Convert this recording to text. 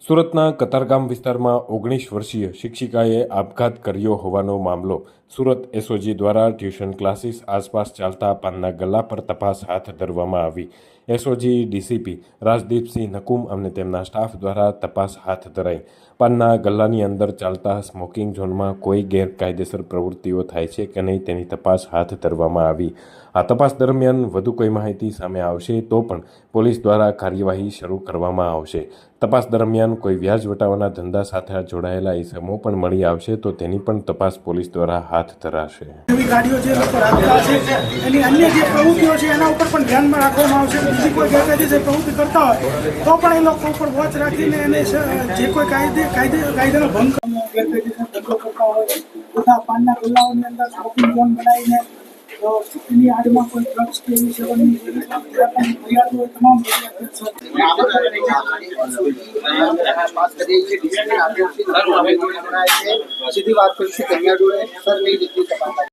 સુરતના કતારગામ વિસ્તારમાં ઓગણીસ વર્ષીય શિક્ષિકાએ આપઘાત કર્યો હોવાનો મામલો. સુરત એસઓજી દ્વારા ટ્યુશન ક્લાસીસ આસપાસ ચાલતા પાનના ગલ્લા પર તપાસ હાથ ધરવામાં આવી. એસઓજી ડીસીપી રાજદીપસિંહ નકુમ અને તેમના સ્ટાફ દ્વારા તપાસ હાથ ધરાઈ. પાનના ગલ્લાની અંદર ચાલતા સ્મોકિંગ ઝોનમાં કોઈ ગેરકાયદેસર પ્રવૃત્તિઓ થાય છે કે નહીં તેની તપાસ હાથ ધરવામાં આવી. આ તપાસ દરમિયાન વધુ કોઈ માહિતી સામે આવશે તો પણ પોલીસ દ્વારા કાર્યવાહી શરૂ કરવામાં આવશે. તપાસ દરમિયાન કોઈ વ્યાજ વટાવાના ધંધા સાથે જોડાયેલા ઇસમો પણ મળી આવશે તો તેની પણ તપાસ પોલીસ દ્વારા હાથ ધરાશે. અન્ય પ્રવૃત્તિઓ છે, એના ઉપર પણ ધ્યાનમાં રાખવામાં આવશે. પ્રવૃત્તિ કરતા હોય, તો પણ એ લોકો ઉપર વોચ રાખીને કાયદાનો ભંગ ગેરકાયદેસર હોય બધા પાનના ગુલાઓની અંદર શોપિંગ ઝોન બનાવીને તો કોઈ ડ્રગ્સ કે એવી સેવનની સીધી વાત કરીશું કન્યા જોડે સર લીધી તપાસ